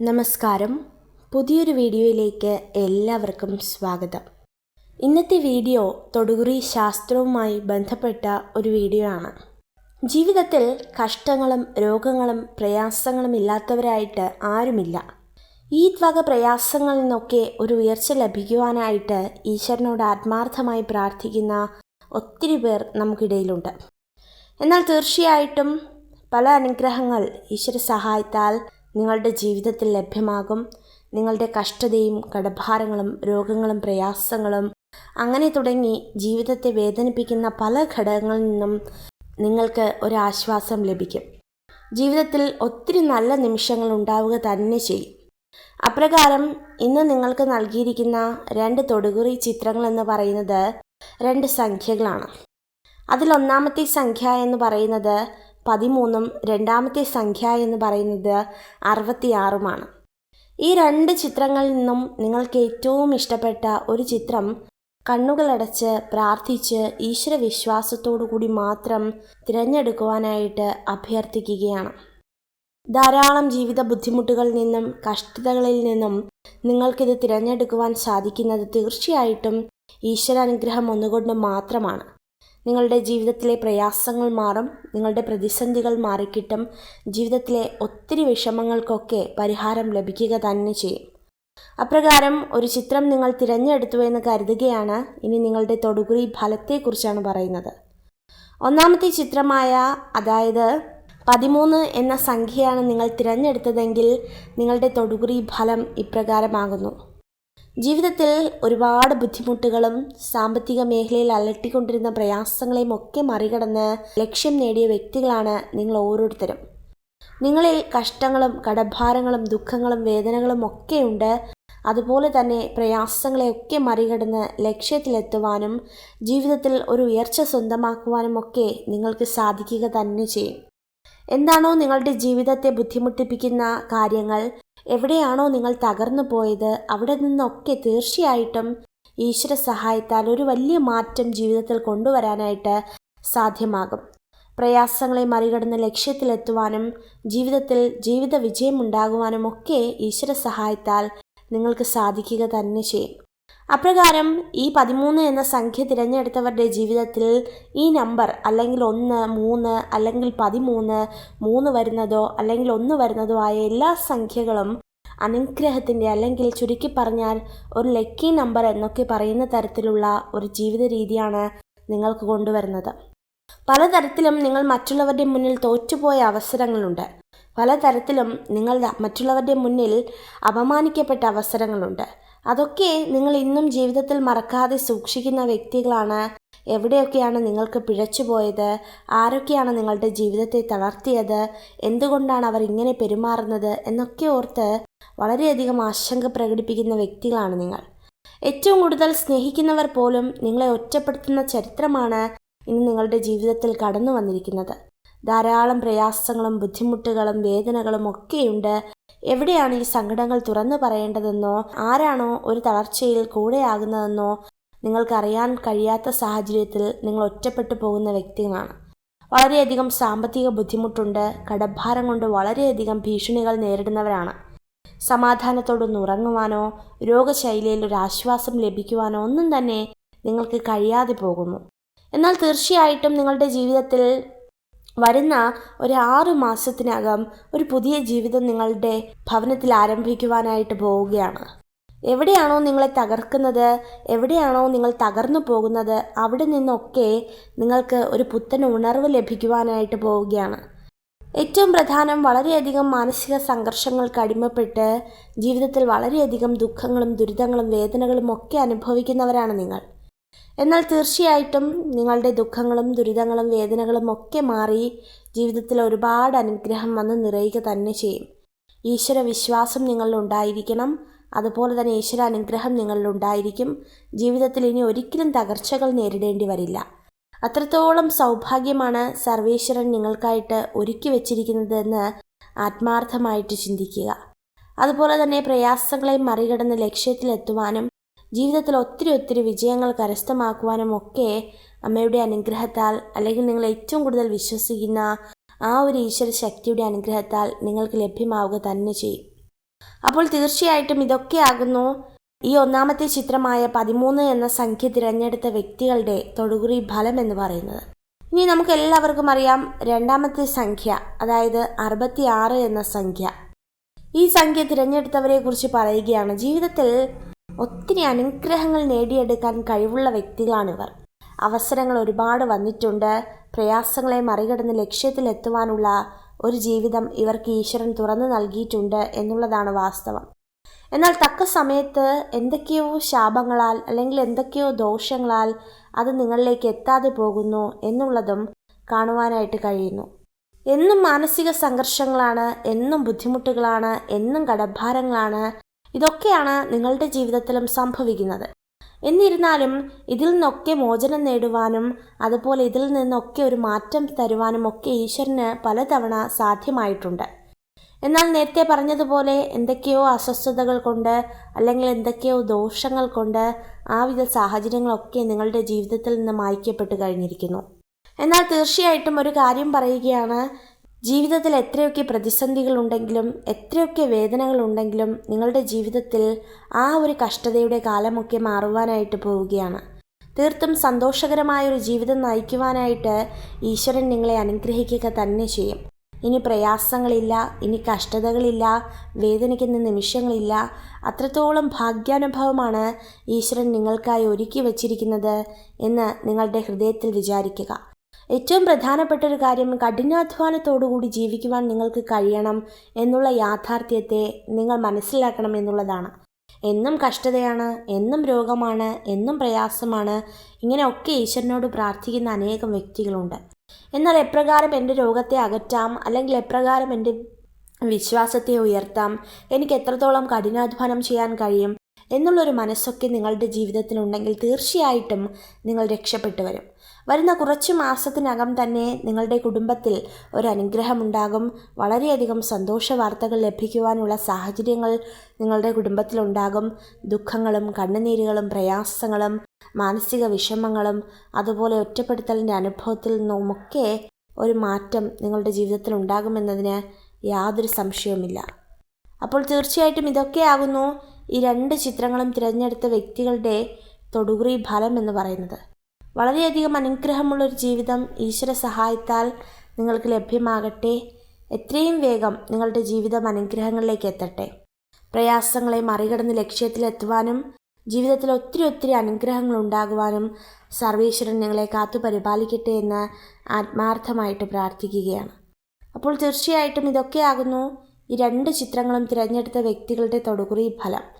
നമസ്കാരം. പുതിയൊരു വീഡിയോയിലേക്ക് എല്ലാവർക്കും സ്വാഗതം. ഇന്നത്തെ വീഡിയോ തൊടുകുറി ശാസ്ത്രവുമായി ബന്ധപ്പെട്ട ഒരു വീഡിയോ ആണ്. ജീവിതത്തിൽ കഷ്ടങ്ങളും രോഗങ്ങളും പ്രയാസങ്ങളും ഇല്ലാത്തവരായിട്ട് ആരുമില്ല. ഈ വക പ്രയാസങ്ങളിൽ നിന്നൊക്കെ ഒരു ഉയർച്ച ലഭിക്കുവാനായിട്ട് ഈശ്വരനോട് ആത്മാർത്ഥമായി പ്രാർത്ഥിക്കുന്ന ഒത്തിരി പേർ നമുക്കിടയിലുണ്ട്. എന്നാൽ തീർച്ചയായിട്ടും പല അനുഗ്രഹങ്ങൾ ഈശ്വര സഹായത്താൽ നിങ്ങളുടെ ജീവിതത്തിൽ ലഭ്യമാകും. നിങ്ങളുടെ കഷ്ടതയും കടഭാരങ്ങളും രോഗങ്ങളും പ്രയാസങ്ങളും അങ്ങനെ തുടങ്ങി ജീവിതത്തെ വേദനിപ്പിക്കുന്ന പല ഘടകങ്ങളിൽ നിന്നും നിങ്ങൾക്ക് ഒരാശ്വാസം ലഭിക്കും. ജീവിതത്തിൽ ഒത്തിരി നല്ല നിമിഷങ്ങൾ ഉണ്ടാവുക തന്നെ ചെയ്യും. അപ്രകാരം ഇന്ന് നിങ്ങൾക്ക് നൽകിയിരിക്കുന്ന രണ്ട് തൊടുകുറി ചിത്രങ്ങൾ എന്ന് പറയുന്നത് രണ്ട് സംഖ്യകളാണ്. അതിലൊന്നാമത്തെ സംഖ്യ എന്ന് പറയുന്നത് പതിമൂന്നും രണ്ടാമത്തെ സംഖ്യ എന്ന് പറയുന്നത് അറുപത്തിയാറുമാണ്. ഈ രണ്ട് ചിത്രങ്ങളിൽ നിന്നും നിങ്ങൾക്ക് ഏറ്റവും ഇഷ്ടപ്പെട്ട ഒരു ചിത്രം കണ്ണുകളടച്ച് പ്രാർത്ഥിച്ച് ഈശ്വര വിശ്വാസത്തോടു കൂടി മാത്രം തിരഞ്ഞെടുക്കുവാനായിട്ട് അഭ്യർത്ഥിക്കുകയാണ്. ധാരാളം ജീവിത ബുദ്ധിമുട്ടുകളിൽ നിന്നും കഷ്ടതകളിൽ നിന്നും നിങ്ങൾക്കിത് തിരഞ്ഞെടുക്കുവാൻ സാധിക്കുന്നത് തീർച്ചയായിട്ടും ഈശ്വരാനുഗ്രഹം ഒന്നുകൊണ്ട് മാത്രമാണ്. നിങ്ങളുടെ ജീവിതത്തിലെ പ്രയാസങ്ങൾ മാറും നിങ്ങളുടെ പ്രതിസന്ധികൾ മാറിക്കിട്ടും ജീവിതത്തിലെ ഒത്തിരി വിഷമങ്ങൾക്കൊക്കെ പരിഹാരം ലഭിക്കുക തന്നെ ചെയ്യും. അപ്രകാരം ഒരു ചിത്രം നിങ്ങൾ തിരഞ്ഞെടുത്തു എന്ന് കരുതുകയാണ് ഇനി നിങ്ങളുടെ തൊടുകുറി ഫലത്തെക്കുറിച്ചാണ് പറയുന്നത്. ഒന്നാമത്തെ ചിത്രമായ അതായത് പതിമൂന്ന് എന്ന സംഖ്യയാണ് നിങ്ങൾ തിരഞ്ഞെടുത്തതെങ്കിൽ നിങ്ങളുടെ തൊടുകുറി ഫലം ഇപ്രകാരമാകുന്നു. ജീവിതത്തിൽ ഒരുപാട് ബുദ്ധിമുട്ടുകളും സാമ്പത്തിക മേഖലയിൽ അലട്ടിക്കൊണ്ടിരുന്ന പ്രയാസങ്ങളെയും ഒക്കെ മറികടന്ന് ലക്ഷ്യം നേടിയ വ്യക്തികളാണ് നിങ്ങൾ ഓരോരുത്തരും. നിങ്ങളിൽ കഷ്ടങ്ങളും കടഭാരങ്ങളും ദുഃഖങ്ങളും വേദനകളും ഒക്കെയുണ്ട് അതുപോലെ തന്നെ പ്രയാസങ്ങളെയൊക്കെ മറികടന്ന് ലക്ഷ്യത്തിലെത്തുവാനും ജീവിതത്തിൽ ഒരു ഉയർച്ച സ്വന്തമാക്കുവാനും ഒക്കെ നിങ്ങൾക്ക് സാധിക്കുക തന്നെ ചെയ്യും. എന്താണോ നിങ്ങളുടെ ജീവിതത്തെ ബുദ്ധിമുട്ടിപ്പിക്കുന്ന കാര്യങ്ങൾ എവിടെയാണോ നിങ്ങൾ തകർന്നു പോയത് അവിടെ നിന്നൊക്കെ തീർച്ചയായിട്ടും ഈശ്വര സഹായത്താൽ ഒരു വലിയ മാറ്റം ജീവിതത്തിൽ കൊണ്ടുവരാനായിട്ട് സാധ്യമാകും. പ്രയാസങ്ങളെ മറികടന്ന് ലക്ഷ്യത്തിലെത്തുവാനും ജീവിതത്തിൽ ജീവിത വിജയമുണ്ടാകുവാനും ഒക്കെ ഈശ്വര സഹായത്താൽ നിങ്ങൾക്ക് സാധിക്കുക തന്നെ ചെയ്യും. അപ്രകാരം ഈ പതിമൂന്ന് എന്ന സംഖ്യ തിരഞ്ഞെടുത്തവരുടെ ജീവിതത്തിൽ ഈ നമ്പർ അല്ലെങ്കിൽ ഒന്ന് മൂന്ന് അല്ലെങ്കിൽ പതിമൂന്ന് മൂന്ന് വരുന്നതോ അല്ലെങ്കിൽ ഒന്ന് വരുന്നതോ ആയ എല്ലാ സംഖ്യകളും അനുഗ്രഹത്തിന്റെ അല്ലെങ്കിൽ ചുരുക്കി പറഞ്ഞാൽ ഒരു ലക്കി നമ്പർ എന്നൊക്കെ പറയുന്ന തരത്തിലുള്ള ഒരു ജീവിത രീതിയാണ് നിങ്ങൾക്ക് കൊണ്ടുവരുന്നത്. പലതരത്തിലും നിങ്ങൾ മറ്റുള്ളവരുടെ മുന്നിൽ തോറ്റുപോയ അവസരങ്ങളുണ്ട്. പലതരത്തിലും നിങ്ങൾ മറ്റുള്ളവരുടെ മുന്നിൽ അപമാനിക്കപ്പെട്ട അവസരങ്ങളുണ്ട്. അതൊക്കെ നിങ്ങൾ ഇന്നും ജീവിതത്തിൽ മറക്കാതെ സൂക്ഷിക്കുന്ന വ്യക്തികളാണ്. എവിടെയൊക്കെയാണ് നിങ്ങൾക്ക് പിഴച്ചുപോയത് ആരൊക്കെയാണ് നിങ്ങളുടെ ജീവിതത്തെ തളർത്തിയത്? എന്തുകൊണ്ടാണ് അവർ ഇങ്ങനെ പെരുമാറുന്നത്? എന്നൊക്കെ ഓർത്ത് വളരെയധികം ആശങ്ക പ്രകടിപ്പിക്കുന്ന വ്യക്തികളാണ് നിങ്ങൾ. ഏറ്റവും കൂടുതൽ സ്നേഹിക്കുന്നവർ പോലും നിങ്ങളെ ഒറ്റപ്പെടുത്തുന്ന ചരിത്രമാണ് ഇന്ന് നിങ്ങളുടെ ജീവിതത്തിൽ കടന്നു വന്നിരിക്കുന്നത് ധാരാളം പ്രയാസങ്ങളും ബുദ്ധിമുട്ടുകളും വേദനകളും ഒക്കെയുണ്ട്. എവിടെയാണ് ഈ സങ്കടങ്ങൾ തുറന്നു പറയേണ്ടതെന്നോ? ആരാണോ ഒരു തളർച്ചയിൽ കൂടെയാകുന്നതെന്നോ നിങ്ങൾക്കറിയാൻ കഴിയാത്ത സാഹചര്യത്തിൽ നിങ്ങൾ ഒറ്റപ്പെട്ടു പോകുന്ന വ്യക്തികളാണ്. വളരെയധികം സാമ്പത്തിക ബുദ്ധിമുട്ടുണ്ട് കടഭാരം കൊണ്ട് വളരെയധികം ഭീഷണികൾ നേരിടുന്നവരാണ്. സമാധാനത്തോടൊന്ന് ഉറങ്ങുവാനോ രോഗശൈലിയിൽ ഒരു ആശ്വാസം ലഭിക്കുവാനോ ഒന്നും തന്നെ നിങ്ങൾക്ക് കഴിയാതെ പോകുന്നു. എന്നാൽ തീർച്ചയായിട്ടും നിങ്ങളുടെ ജീവിതത്തിൽ വരുന്ന ഒരു ആറു മാസത്തിനകം ഒരു പുതിയ ജീവിതം നിങ്ങളുടെ ഭവനത്തിൽ ആരംഭിക്കുവാനായിട്ട് പോവുകയാണ്. എവിടെയാണോ നിങ്ങളെ തകർക്കുന്നത് എവിടെയാണോ നിങ്ങൾ തകർന്നു പോകുന്നത് അവിടെ നിന്നൊക്കെ നിങ്ങൾക്ക് ഒരു പുത്തൻ ഉണർവ് ലഭിക്കുവാനായിട്ട് പോവുകയാണ്. ഏറ്റവും പ്രധാനം വളരെയധികം മാനസിക സംഘർഷങ്ങൾക്ക് അടിമപ്പെട്ട് ജീവിതത്തിൽ വളരെയധികം ദുഃഖങ്ങളും ദുരിതങ്ങളും വേദനകളും ഒക്കെ അനുഭവിക്കുന്നവരാണ് നിങ്ങൾ. എന്നാൽ തീർച്ചയായിട്ടും നിങ്ങളുടെ ദുഃഖങ്ങളും ദുരിതങ്ങളും വേദനകളും ഒക്കെ മാറി ജീവിതത്തിൽ ഒരുപാട് അനുഗ്രഹം വന്ന് നിറയുക തന്നെ ചെയ്യും. ഈശ്വര വിശ്വാസം നിങ്ങളിൽ ഉണ്ടായിരിക്കണം. അതുപോലെ തന്നെ ഈശ്വര അനുഗ്രഹം നിങ്ങളിൽ ഉണ്ടായിരിക്കും. ജീവിതത്തിൽ ഇനി ഒരിക്കലും തകർച്ചകൾ നേരിടേണ്ടി വരില്ല. അത്രത്തോളം സൗഭാഗ്യമാണ് സർവേശ്വരൻ നിങ്ങൾക്കായിട്ട് ഒരുക്കി വച്ചിരിക്കുന്നതെന്ന് ആത്മാർത്ഥമായിട്ട് ചിന്തിക്കുക. അതുപോലെ തന്നെ പ്രയാസങ്ങളെ മറികടന്ന് ലക്ഷ്യത്തിലെത്തുവാനും ജീവിതത്തിൽ ഒത്തിരി ഒത്തിരി വിജയങ്ങൾ കരസ്ഥമാക്കുവാനും ഒക്കെ അമ്മയുടെ അനുഗ്രഹത്താൽ അല്ലെങ്കിൽ നിങ്ങൾ ഏറ്റവും കൂടുതൽ വിശ്വസിക്കുന്ന ആ ഒരു ഈശ്വര ശക്തിയുടെ അനുഗ്രഹത്താൽ നിങ്ങൾക്ക് ലഭ്യമാവുക തന്നെ ചെയ്യും. അപ്പോൾ തീർച്ചയായിട്ടും ഇതൊക്കെയാകുന്നു ഈ ഒന്നാമത്തെ ചിത്രമായ പതിമൂന്ന് എന്ന സംഖ്യ തിരഞ്ഞെടുത്ത വ്യക്തികളുടെ തൊടുകുറി ഫലം എന്ന് പറയുന്നത്. ഇനി നമുക്ക് എല്ലാവർക്കും അറിയാം രണ്ടാമത്തെ സംഖ്യ അതായത് അറുപത്തി ആറ് എന്ന സംഖ്യ. ഈ സംഖ്യ തിരഞ്ഞെടുത്തവരെ കുറിച്ച് പറയുകയാണ്. ജീവിതത്തിൽ ഒത്തിരി അനുഗ്രഹങ്ങൾ നേടിയെടുക്കാൻ കഴിവുള്ള വ്യക്തികളാണിവർ. അവസരങ്ങൾ ഒരുപാട് വന്നിട്ടുണ്ട്. പ്രയാസങ്ങളെ മറികടന്ന് ലക്ഷ്യത്തിലെത്തുവാനുള്ള ഒരു ജീവിതം ഇവർക്ക് ഈശ്വരൻ തുറന്നു നൽകിയിട്ടുണ്ട് എന്നുള്ളതാണ് വാസ്തവം. എന്നാൽ തക്ക സമയത്ത് എന്തൊക്കെയോ ശാപങ്ങളാൽ അല്ലെങ്കിൽ എന്തൊക്കെയോ ദോഷങ്ങളാൽ അത് നിങ്ങളിലേക്ക് എത്താതെ പോകുന്നു എന്നുള്ളതും കാണുവാനായിട്ട് കഴിയുന്നു. എന്നും മാനസിക സംഘർഷങ്ങളാണ് എന്നും ബുദ്ധിമുട്ടുകളാണ് എന്നും കടഭാരങ്ങളാണ് ഇതൊക്കെയാണ് നിങ്ങളുടെ ജീവിതത്തിലും സംഭവിക്കുന്നത്. എന്നിരുന്നാലും ഇതിൽ നിന്നൊക്കെ മോചനം നേടുവാനും അതുപോലെ ഇതിൽ നിന്നൊക്കെ ഒരു മാറ്റം തരുവാനും ഒക്കെ ഈശ്വരന് പലതവണ സാധ്യമായിട്ടുണ്ട്. എന്നാൽ നേരത്തെ പറഞ്ഞതുപോലെ എന്തൊക്കെയോ അസ്വസ്ഥതകൾ കൊണ്ട് അല്ലെങ്കിൽ എന്തൊക്കെയോ ദോഷങ്ങൾ കൊണ്ട് ആ ആവിധ സാഹചര്യങ്ങളൊക്കെ നിങ്ങളുടെ ജീവിതത്തിൽ നിന്ന് മായ്ക്കപ്പെട്ട് കഴിഞ്ഞിരിക്കുന്നു. എന്നാൽ തീർച്ചയായിട്ടും ഒരു കാര്യം പറയുകയാണ് ജീവിതത്തിൽ എത്രയൊക്കെ പ്രതിസന്ധികളുണ്ടെങ്കിലും എത്രയൊക്കെ വേദനകളുണ്ടെങ്കിലും നിങ്ങളുടെ ജീവിതത്തിൽ ആ ഒരു കഷ്ടതയുടെ കാലമൊക്കെ മാറുവാനായിട്ട് പോവുകയാണ്. തീർത്തും സന്തോഷകരമായ ഒരു ജീവിതം നയിക്കുവാനായിട്ട് ഈശ്വരൻ നിങ്ങളെ അനുഗ്രഹിക്കുക തന്നെ ചെയ്യും. ഇനി പ്രയാസങ്ങളില്ല ഇനി കഷ്ടതകളില്ല വേദനിക്കുന്ന നിമിഷങ്ങളില്ല. അത്രത്തോളം ഭാഗ്യാനുഭവമാണ് ഈശ്വരൻ നിങ്ങൾക്കായി ഒരുക്കി വച്ചിരിക്കുന്നത് എന്ന് നിങ്ങളുടെ ഹൃദയത്തിൽ വിചാരിക്കുക. ഏറ്റവും പ്രധാനപ്പെട്ട ഒരു കാര്യം കഠിനാധ്വാനത്തോടുകൂടി ജീവിക്കുവാൻ നിങ്ങൾക്ക് കഴിയണം എന്നുള്ള യാഥാർത്ഥ്യത്തെ നിങ്ങൾ മനസ്സിലാക്കണം എന്നുള്ളതാണ്. എന്നും കഷ്ടതയാണ് എന്നും രോഗമാണ് എന്നും പ്രയാസമാണ്. ഇങ്ങനെയൊക്കെ ഈശ്വരനോട് പ്രാർത്ഥിക്കുന്ന അനേകം വ്യക്തികളുണ്ട്. എന്നാൽ എപ്രകാരം എന്റെ രോഗത്തെ അകറ്റാം അല്ലെങ്കിൽ എപ്രകാരം എന്റെ വിശ്വാസത്തെ ഉയർത്താം എനിക്ക് എത്രത്തോളം കഠിനാധ്വാനം ചെയ്യാൻ കഴിയും എന്നുള്ളൊരു മനസ്സൊക്കെ നിങ്ങളുടെ ജീവിതത്തിലുണ്ടെങ്കിൽ തീർച്ചയായിട്ടും നിങ്ങൾ രക്ഷപ്പെട്ടു വരും. വരുന്ന കുറച്ച് മാസത്തിനകം തന്നെ നിങ്ങളുടെ കുടുംബത്തിൽ ഒരു അനുഗ്രഹമുണ്ടാകും വളരെയധികം സന്തോഷ വാർത്തകൾ ലഭിക്കുവാനുള്ള സാഹചര്യങ്ങൾ നിങ്ങളുടെ കുടുംബത്തിലുണ്ടാകും. ദുഃഖങ്ങളും കണ്ണുനീരുകളും പ്രയാസങ്ങളും മാനസിക വിഷമങ്ങളും അതുപോലെ ഒറ്റപ്പെടുത്തലിന്റെ അനുഭവത്തിൽ നിന്നുമൊക്കെ ഒരു മാറ്റം നിങ്ങളുടെ ജീവിതത്തിൽ ഉണ്ടാകുമെന്നതിന് യാതൊരു സംശയവുമില്ല. അപ്പോൾ തീർച്ചയായിട്ടും ഇതൊക്കെ ഇതൊക്കെയാകുന്നു ഈ രണ്ട് ചിത്രങ്ങളും തിരഞ്ഞെടുത്ത വ്യക്തികളുടെ തൊടുകുറി ഫലം എന്ന് പറയുന്നത്. വളരെയധികം അനുഗ്രഹമുള്ള ഒരു ജീവിതം ഈശ്വര സഹായത്താൽ നിങ്ങൾക്ക് ലഭ്യമാകട്ടെ. എത്രയും വേഗം നിങ്ങളുടെ ജീവിതം അനുഗ്രഹങ്ങളിലേക്ക് എത്തട്ടെ. പ്രയാസങ്ങളെ മറികടന്ന് ലക്ഷ്യത്തിലെത്തുവാനും ജീവിതത്തിൽ ഒത്തിരി ഒത്തിരി അനുഗ്രഹങ്ങൾ ഉണ്ടാകുവാനും സർവേശ്വരൻ നിങ്ങളെ കാത്തു പരിപാലിക്കട്ടെ എന്ന് ആത്മാർത്ഥമായിട്ട് പ്രാർത്ഥിക്കുകയാണ്. അപ്പോൾ തീർച്ചയായിട്ടും ഇതൊക്കെയാകുന്നു. ഈ രണ്ട് ചിത്രങ്ങളും തിരഞ്ഞെടുത്ത വ്യക്തികളുടെ തൊടുകുറി ഫലം.